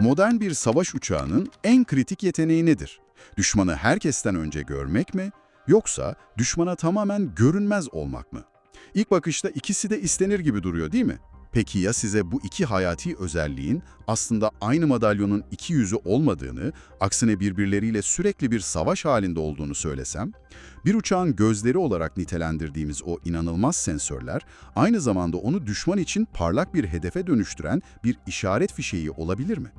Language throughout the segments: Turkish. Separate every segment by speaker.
Speaker 1: Modern bir savaş uçağının en kritik yeteneği nedir? Düşmanı herkesten önce görmek mi? Yoksa düşmana tamamen görünmez olmak mı? İlk bakışta ikisi de istenir gibi duruyor değil mi? Peki ya size bu iki hayati özelliğin aslında aynı madalyonun iki yüzü olmadığını, aksine birbirleriyle sürekli bir savaş halinde olduğunu söylesem? Bir uçağın gözleri olarak nitelendirdiğimiz o inanılmaz sensörler, aynı zamanda onu düşman için parlak bir hedefe dönüştüren bir işaret fişeği olabilir mi?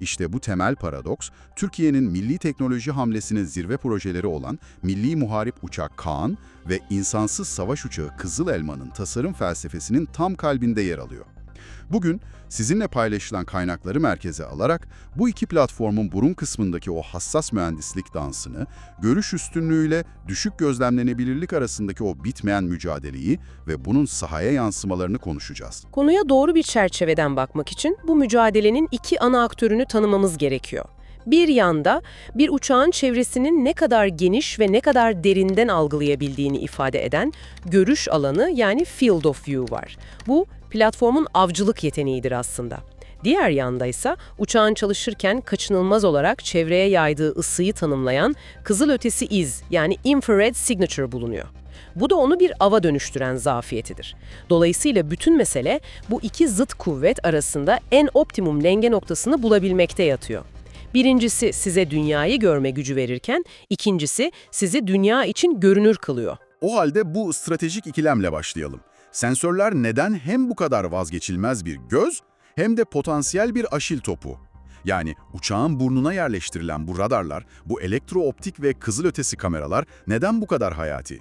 Speaker 1: İşte bu temel paradoks, Türkiye'nin milli teknoloji hamlesinin zirve projeleri olan Milli Muharip Uçak Kaan ve insansız savaş uçağı Kızıl Elma'nın tasarım felsefesinin tam kalbinde yer alıyor. Bugün sizinle paylaşılan kaynakları merkeze alarak bu iki platformun burun kısmındaki o hassas mühendislik dansını, görüş üstünlüğüyle düşük gözlemlenebilirlik arasındaki o bitmeyen mücadeleyi ve bunun sahaya yansımalarını konuşacağız.
Speaker 2: Konuya doğru bir çerçeveden bakmak için bu mücadelenin iki ana aktörünü tanımamız gerekiyor. Bir yanda bir uçağın çevresinin ne kadar geniş ve ne kadar derinden algılayabildiğini ifade eden görüş alanı yani field of view var. Bu platformun avcılık yeteneğidir aslında. Diğer yanda ise uçağın çalışırken kaçınılmaz olarak çevreye yaydığı ısıyı tanımlayan kızılötesi iz yani infrared signature bulunuyor. Bu da onu bir ava dönüştüren zafiyetidir. Dolayısıyla bütün mesele bu iki zıt kuvvet arasında en optimum denge noktasını bulabilmekte yatıyor. Birincisi size dünyayı görme gücü verirken, ikincisi sizi dünya için görünür kılıyor.
Speaker 1: O halde bu stratejik ikilemle başlayalım. Sensörler neden hem bu kadar vazgeçilmez bir göz hem de potansiyel bir aşil topu? Yani uçağın burnuna yerleştirilen bu radarlar, bu elektrooptik ve kızılötesi kameralar neden bu kadar hayati?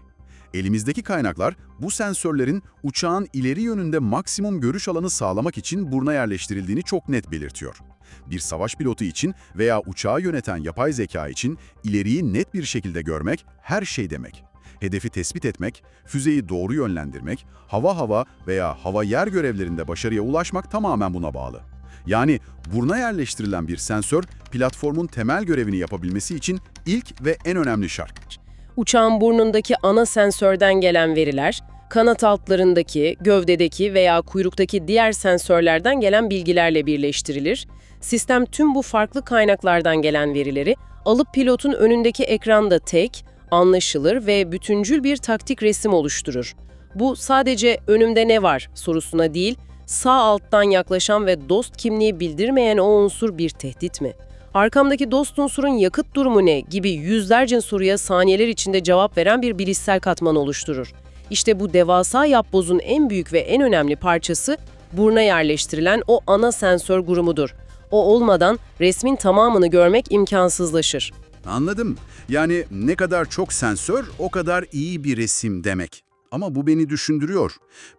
Speaker 1: Elimizdeki kaynaklar bu sensörlerin uçağın ileri yönünde maksimum görüş alanı sağlamak için buruna yerleştirildiğini çok net belirtiyor. Bir savaş pilotu için veya uçağı yöneten yapay zeka için ileriyi net bir şekilde görmek her şey demek. Hedefi tespit etmek, füzeyi doğru yönlendirmek, hava hava veya hava yer görevlerinde başarıya ulaşmak tamamen buna bağlı. Yani buruna yerleştirilen bir sensör platformun temel görevini yapabilmesi için ilk ve en önemli şart.
Speaker 2: Uçağın burnundaki ana sensörden gelen veriler, kanat altlarındaki, gövdedeki veya kuyruktaki diğer sensörlerden gelen bilgilerle birleştirilir. Sistem tüm bu farklı kaynaklardan gelen verileri alıp pilotun önündeki ekranda tek, anlaşılır ve bütüncül bir taktik resim oluşturur. Bu sadece önümde ne var sorusuna değil, sağ alttan yaklaşan ve dost kimliği bildirmeyen o unsur bir tehdit mi? Arkamdaki dost unsurun yakıt durumu ne gibi yüzlerce soruya saniyeler içinde cevap veren bir bilişsel katman oluşturur. İşte bu devasa yapbozun en büyük ve en önemli parçası buruna yerleştirilen o ana sensör grumudur. O olmadan resmin tamamını görmek imkansızlaşır.
Speaker 1: Anladım. Yani ne kadar çok sensör o kadar iyi bir resim demek. Ama bu beni düşündürüyor.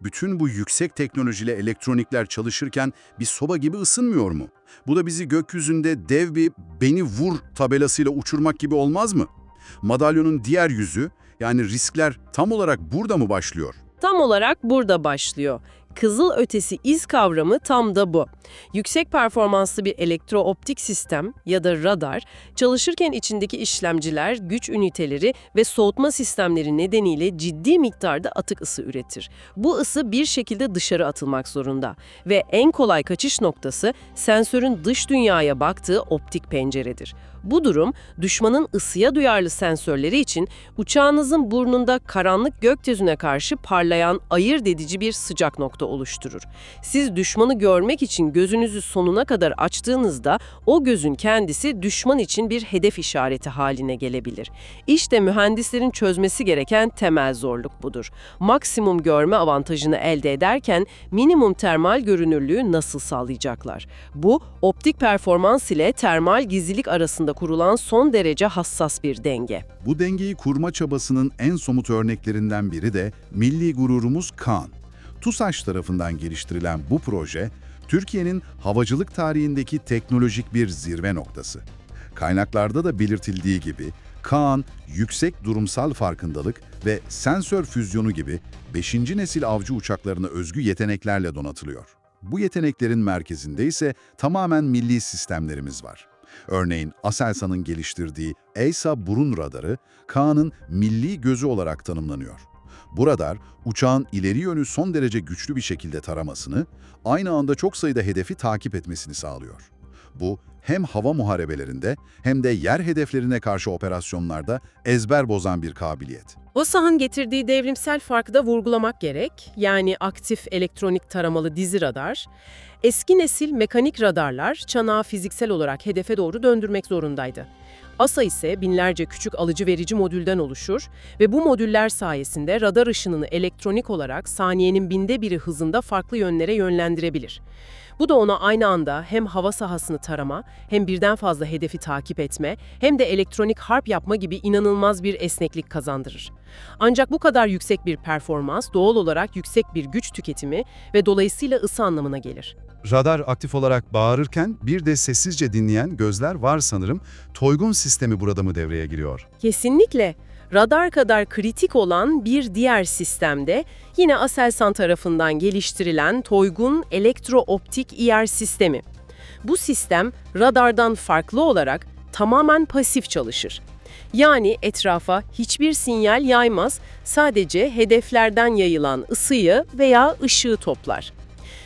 Speaker 1: Bütün bu yüksek teknolojili elektronikler çalışırken bir soba gibi ısınmıyor mu? Bu da bizi gökyüzünde dev bir beni vur tabelasıyla uçurmak gibi olmaz mı? Madalyonun diğer yüzü yani riskler tam olarak burada mı başlıyor?
Speaker 2: Tam olarak burada başlıyor. Kızıl ötesi iz kavramı tam da bu. Yüksek performanslı bir elektrooptik sistem ya da radar çalışırken içindeki işlemciler, güç üniteleri ve soğutma sistemleri nedeniyle ciddi miktarda atık ısı üretir. Bu ısı bir şekilde dışarı atılmak zorunda ve en kolay kaçış noktası sensörün dış dünyaya baktığı optik penceredir. Bu durum düşmanın ısıya duyarlı sensörleri için uçağınızın burnunda karanlık gökyüzüne karşı parlayan ayırt edici bir sıcak nokta oluşturur. Siz düşmanı görmek için gözünüzü sonuna kadar açtığınızda o gözün kendisi düşman için bir hedef işareti haline gelebilir. İşte mühendislerin çözmesi gereken temel zorluk budur. Maksimum görme avantajını elde ederken minimum termal görünürlüğü nasıl sağlayacaklar? Bu optik performans ile termal gizlilik arasında kurulan son derece hassas bir denge.
Speaker 1: Bu dengeyi kurma çabasının en somut örneklerinden biri de milli gururumuz Kaan. TUSAŞ tarafından geliştirilen bu proje, Türkiye'nin havacılık tarihindeki teknolojik bir zirve noktası. Kaynaklarda da belirtildiği gibi, Kaan, yüksek durumsal farkındalık ve sensör füzyonu gibi 5. nesil avcı uçaklarına özgü yeteneklerle donatılıyor. Bu yeteneklerin merkezinde ise tamamen milli sistemlerimiz var. Örneğin Aselsan'ın geliştirdiği EYSA burun radarı, Kaan'ın milli gözü olarak tanımlanıyor. Bu radar, uçağın ileri yönü son derece güçlü bir şekilde taramasını, aynı anda çok sayıda hedefi takip etmesini sağlıyor. Bu, hem hava muharebelerinde hem de yer hedeflerine karşı operasyonlarda ezber bozan bir kabiliyet.
Speaker 2: O sahanın getirdiği devrimsel farkı da vurgulamak gerek. Yani aktif elektronik taramalı dizi radar. Eski nesil mekanik radarlar çanağı fiziksel olarak hedefe doğru döndürmek zorundaydı. ASA ise binlerce küçük alıcı verici modülden oluşur ve bu modüller sayesinde radar ışınını elektronik olarak saniyenin binde biri hızında farklı yönlere yönlendirebilir. Bu da ona aynı anda hem hava sahasını tarama, hem birden fazla hedefi takip etme, hem de elektronik harp yapma gibi inanılmaz bir esneklik kazandırır. Ancak bu kadar yüksek bir performans doğal olarak yüksek bir güç tüketimi ve dolayısıyla ısı anlamına gelir.
Speaker 3: Radar aktif olarak bağırırken bir de sessizce dinleyen gözler var sanırım. Toygun sistemi burada mı devreye giriyor?
Speaker 2: Kesinlikle. Radar kadar kritik olan bir diğer sistemde yine Aselsan tarafından geliştirilen Toygun Elektro-Optik IR sistemi. Bu sistem radardan farklı olarak tamamen pasif çalışır. Yani etrafa hiçbir sinyal yaymaz, sadece hedeflerden yayılan ısıyı veya ışığı toplar.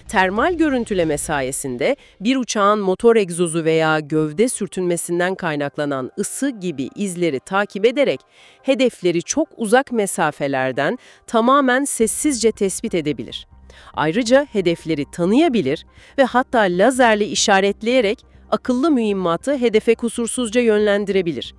Speaker 2: Termal görüntüleme sayesinde bir uçağın motor egzozu veya gövde sürtünmesinden kaynaklanan ısı gibi izleri takip ederek hedefleri çok uzak mesafelerden tamamen sessizce tespit edebilir. Ayrıca hedefleri tanıyabilir ve hatta lazerle işaretleyerek akıllı mühimmatı hedefe kusursuzca yönlendirebilir.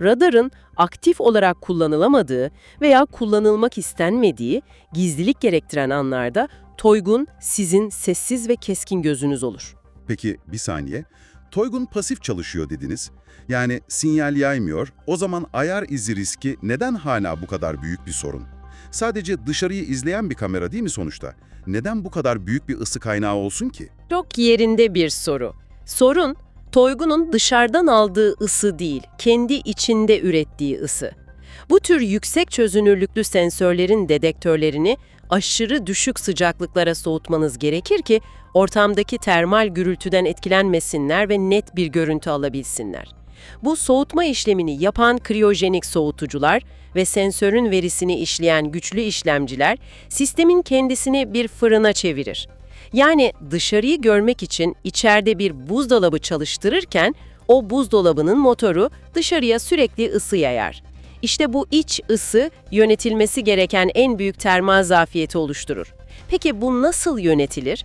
Speaker 2: Radarın aktif olarak kullanılamadığı veya kullanılmak istenmediği, gizlilik gerektiren anlarda Toygun sizin sessiz ve keskin gözünüz olur.
Speaker 1: Peki bir saniye. Toygun pasif çalışıyor dediniz. Yani sinyal yaymıyor. O zaman ayar izi riski neden hala bu kadar büyük bir sorun? Sadece dışarıyı izleyen bir kamera değil mi sonuçta? Neden bu kadar büyük bir ısı kaynağı olsun ki?
Speaker 2: Çok yerinde bir soru. Sorun, Toygun'un dışarıdan aldığı ısı değil, kendi içinde ürettiği ısı. Bu tür yüksek çözünürlüklü sensörlerin dedektörlerini aşırı düşük sıcaklıklara soğutmanız gerekir ki ortamdaki termal gürültüden etkilenmesinler ve net bir görüntü alabilsinler. Bu soğutma işlemini yapan kriyojenik soğutucular ve sensörün verisini işleyen güçlü işlemciler sistemin kendisini bir fırına çevirir. Yani dışarıyı görmek için içeride bir buzdolabı çalıştırırken o buzdolabının motoru dışarıya sürekli ısı yayar. İşte bu iç ısı yönetilmesi gereken en büyük termal zafiyeti oluşturur. Peki bu nasıl yönetilir?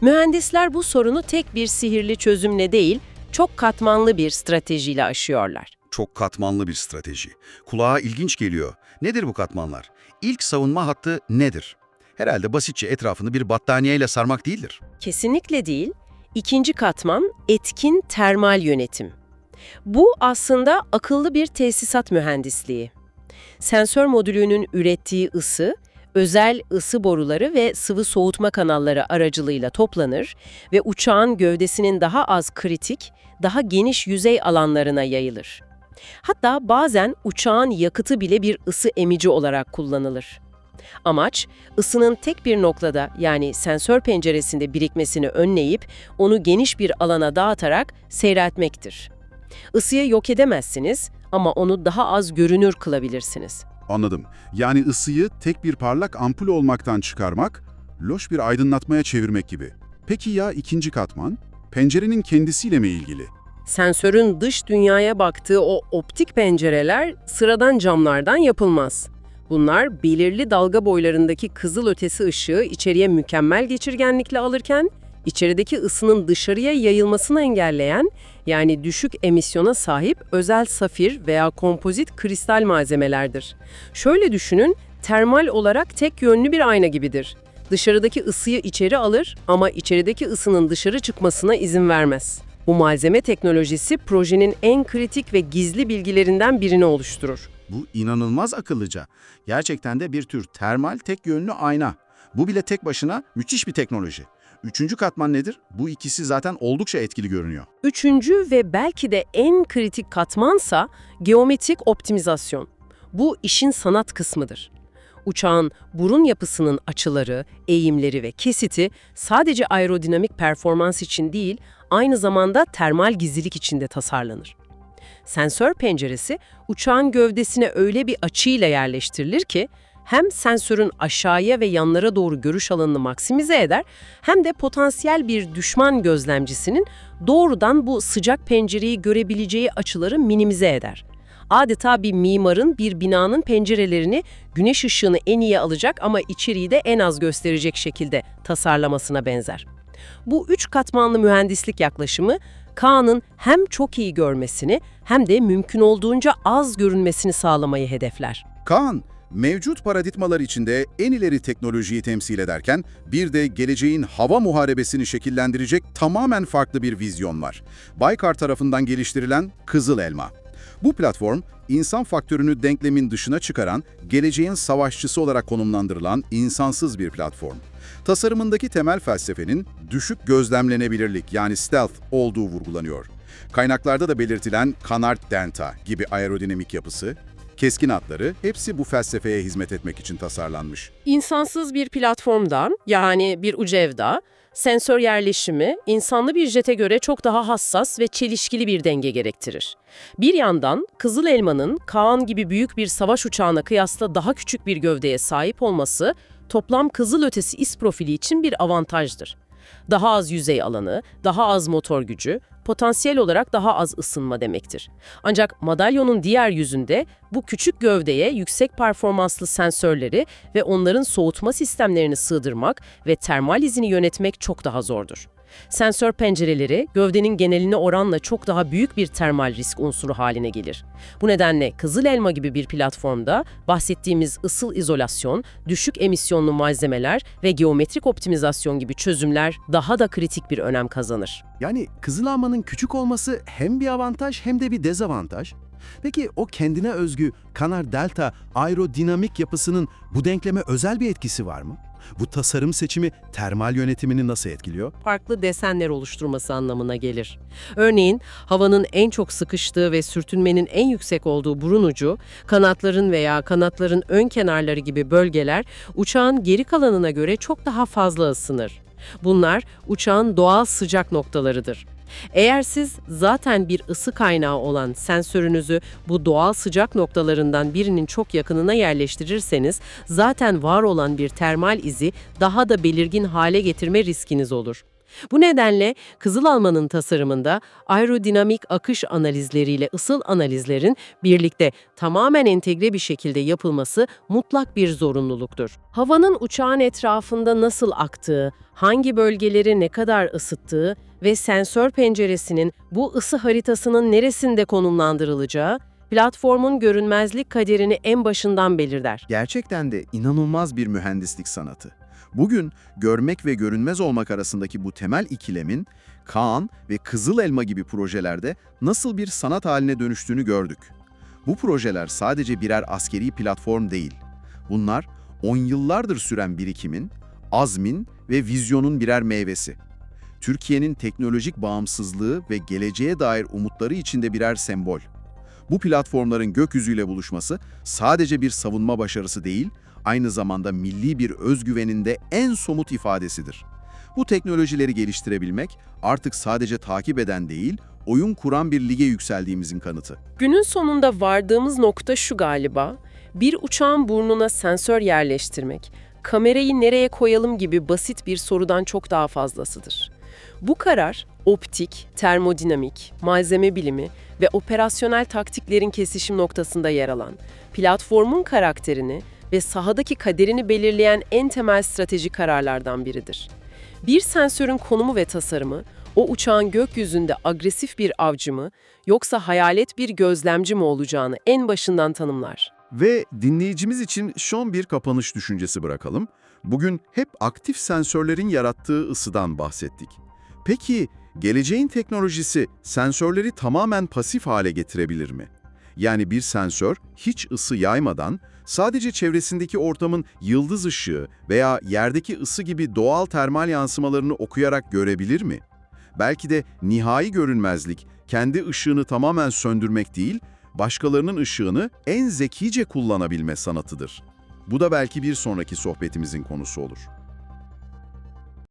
Speaker 2: Mühendisler bu sorunu tek bir sihirli çözümle değil, çok katmanlı bir stratejiyle aşıyorlar.
Speaker 1: Çok katmanlı bir strateji. Kulağa ilginç geliyor. Nedir bu katmanlar? İlk savunma hattı nedir? Herhalde basitçe etrafını bir battaniyeyle sarmak değildir.
Speaker 2: Kesinlikle değil. İkinci katman etkin termal yönetim. Bu aslında akıllı bir tesisat mühendisliği. Sensör modülünün ürettiği ısı, özel ısı boruları ve sıvı soğutma kanalları aracılığıyla toplanır ve uçağın gövdesinin daha az kritik, daha geniş yüzey alanlarına yayılır. Hatta bazen uçağın yakıtı bile bir ısı emici olarak kullanılır. Amaç, ısının tek bir noktada yani sensör penceresinde birikmesini önleyip onu geniş bir alana dağıtarak seyreltmektir. Isıyı yok edemezsiniz ama onu daha az görünür kılabilirsiniz.
Speaker 1: Anladım. Yani ısıyı tek bir parlak ampul olmaktan çıkarmak, loş bir aydınlatmaya çevirmek gibi. Peki ya ikinci katman? Pencerenin kendisiyle mi ilgili?
Speaker 2: Sensörün dış dünyaya baktığı o optik pencereler sıradan camlardan yapılmaz. Bunlar belirli dalga boylarındaki kızıl ötesi ışığı içeriye mükemmel geçirgenlikle alırken, içerideki ısının dışarıya yayılmasını engelleyen, yani düşük emisyona sahip özel safir veya kompozit kristal malzemelerdir. Şöyle düşünün, termal olarak tek yönlü bir ayna gibidir. Dışarıdaki ısıyı içeri alır ama içerideki ısının dışarı çıkmasına izin vermez. Bu malzeme teknolojisi projenin en kritik ve gizli bilgilerinden birini oluşturur.
Speaker 4: Bu inanılmaz akıllıca. Gerçekten de bir tür termal tek yönlü ayna. Bu bile tek başına müthiş bir teknoloji. Üçüncü katman nedir? Bu ikisi zaten oldukça etkili görünüyor.
Speaker 2: Üçüncü ve belki de en kritik katmansa geometrik optimizasyon. Bu işin sanat kısmıdır. Uçağın burun yapısının açıları, eğimleri ve kesiti sadece aerodinamik performans için değil, aynı zamanda termal gizlilik için de tasarlanır. Sensör penceresi uçağın gövdesine öyle bir açıyla yerleştirilir ki hem sensörün aşağıya ve yanlara doğru görüş alanını maksimize eder hem de potansiyel bir düşman gözlemcisinin doğrudan bu sıcak pencereyi görebileceği açıları minimize eder. Adeta bir mimarın bir binanın pencerelerini güneş ışığını en iyi alacak ama içeriği de en az gösterecek şekilde tasarlamasına benzer. Bu üç katmanlı mühendislik yaklaşımı Kaan'ın hem çok iyi görmesini hem de mümkün olduğunca az görünmesini sağlamayı hedefler.
Speaker 1: Kaan, mevcut paradigmalar içinde en ileri teknolojiyi temsil ederken bir de geleceğin hava muharebesini şekillendirecek tamamen farklı bir vizyon var. Baykar tarafından geliştirilen Kızıl Elma. Bu platform, insan faktörünü denklemin dışına çıkaran, geleceğin savaşçısı olarak konumlandırılan insansız bir platform. Tasarımındaki temel felsefenin düşük gözlemlenebilirlik yani stealth olduğu vurgulanıyor. Kaynaklarda da belirtilen Canard Denta gibi aerodinamik yapısı, keskin hatları hepsi bu felsefeye hizmet etmek için tasarlanmış.
Speaker 2: İnsansız bir platformdan yani bir ucevda, sensör yerleşimi insanlı bir jete göre çok daha hassas ve çelişkili bir denge gerektirir. Bir yandan Kızıl Elma'nın Kaan gibi büyük bir savaş uçağına kıyasla daha küçük bir gövdeye sahip olması toplam kızıl ötesi is profili için bir avantajdır. Daha az yüzey alanı, daha az motor gücü, potansiyel olarak daha az ısınma demektir. Ancak madalyonun diğer yüzünde bu küçük gövdeye yüksek performanslı sensörleri ve onların soğutma sistemlerini sığdırmak ve termal izini yönetmek çok daha zordur. Sensör pencereleri gövdenin geneline oranla çok daha büyük bir termal risk unsuru haline gelir. Bu nedenle Kızıl Elma gibi bir platformda bahsettiğimiz ısıl izolasyon, düşük emisyonlu malzemeler ve geometrik optimizasyon gibi çözümler daha da kritik bir önem kazanır.
Speaker 5: Yani Kızıl Elma'nın küçük olması hem bir avantaj hem de bir dezavantaj. Peki o kendine özgü Kanar Delta aerodinamik yapısının bu denkleme özel bir etkisi var mı? Bu tasarım seçimi termal yönetimini nasıl etkiliyor?
Speaker 2: farklı desenler oluşturması anlamına gelir. Örneğin havanın en çok sıkıştığı ve sürtünmenin en yüksek olduğu burun ucu, kanatların veya kanatların ön kenarları gibi bölgeler uçağın geri kalanına göre çok daha fazla ısınır. Bunlar uçağın doğal sıcak noktalarıdır. Eğer siz zaten bir ısı kaynağı olan sensörünüzü bu doğal sıcak noktalarından birinin çok yakınına yerleştirirseniz zaten var olan bir termal izi daha da belirgin hale getirme riskiniz olur. Bu nedenle Kızıl Alman'ın tasarımında aerodinamik akış analizleriyle ısıl analizlerin birlikte tamamen entegre bir şekilde yapılması mutlak bir zorunluluktur. Havanın uçağın etrafında nasıl aktığı, hangi bölgeleri ne kadar ısıttığı ve sensör penceresinin bu ısı haritasının neresinde konumlandırılacağı, platformun görünmezlik kaderini en başından belirler.
Speaker 4: Gerçekten de inanılmaz bir mühendislik sanatı. Bugün görmek ve görünmez olmak arasındaki bu temel ikilemin Kaan ve Kızıl Elma gibi projelerde nasıl bir sanat haline dönüştüğünü gördük. Bu projeler sadece birer askeri platform değil. Bunlar on yıllardır süren birikimin, azmin ve vizyonun birer meyvesi. Türkiye'nin teknolojik bağımsızlığı ve geleceğe dair umutları içinde birer sembol. Bu platformların gökyüzüyle buluşması sadece bir savunma başarısı değil, aynı zamanda milli bir özgüvenin de en somut ifadesidir. Bu teknolojileri geliştirebilmek artık sadece takip eden değil, oyun kuran bir lige yükseldiğimizin kanıtı.
Speaker 2: Günün sonunda vardığımız nokta şu galiba. Bir uçağın burnuna sensör yerleştirmek, kamerayı nereye koyalım gibi basit bir sorudan çok daha fazlasıdır. Bu karar optik, termodinamik, malzeme bilimi ve operasyonel taktiklerin kesişim noktasında yer alan, platformun karakterini ve sahadaki kaderini belirleyen en temel strateji kararlardan biridir. Bir sensörün konumu ve tasarımı, o uçağın gökyüzünde agresif bir avcı mı yoksa hayalet bir gözlemci mi olacağını en başından tanımlar.
Speaker 1: Ve dinleyicimiz için son bir kapanış düşüncesi bırakalım. Bugün hep aktif sensörlerin yarattığı ısıdan bahsettik. Peki geleceğin teknolojisi sensörleri tamamen pasif hale getirebilir mi? Yani bir sensör hiç ısı yaymadan sadece çevresindeki ortamın yıldız ışığı veya yerdeki ısı gibi doğal termal yansımalarını okuyarak görebilir mi? Belki de nihai görünmezlik kendi ışığını tamamen söndürmek değil, başkalarının ışığını en zekice kullanabilme sanatıdır. Bu da belki bir sonraki sohbetimizin konusu olur.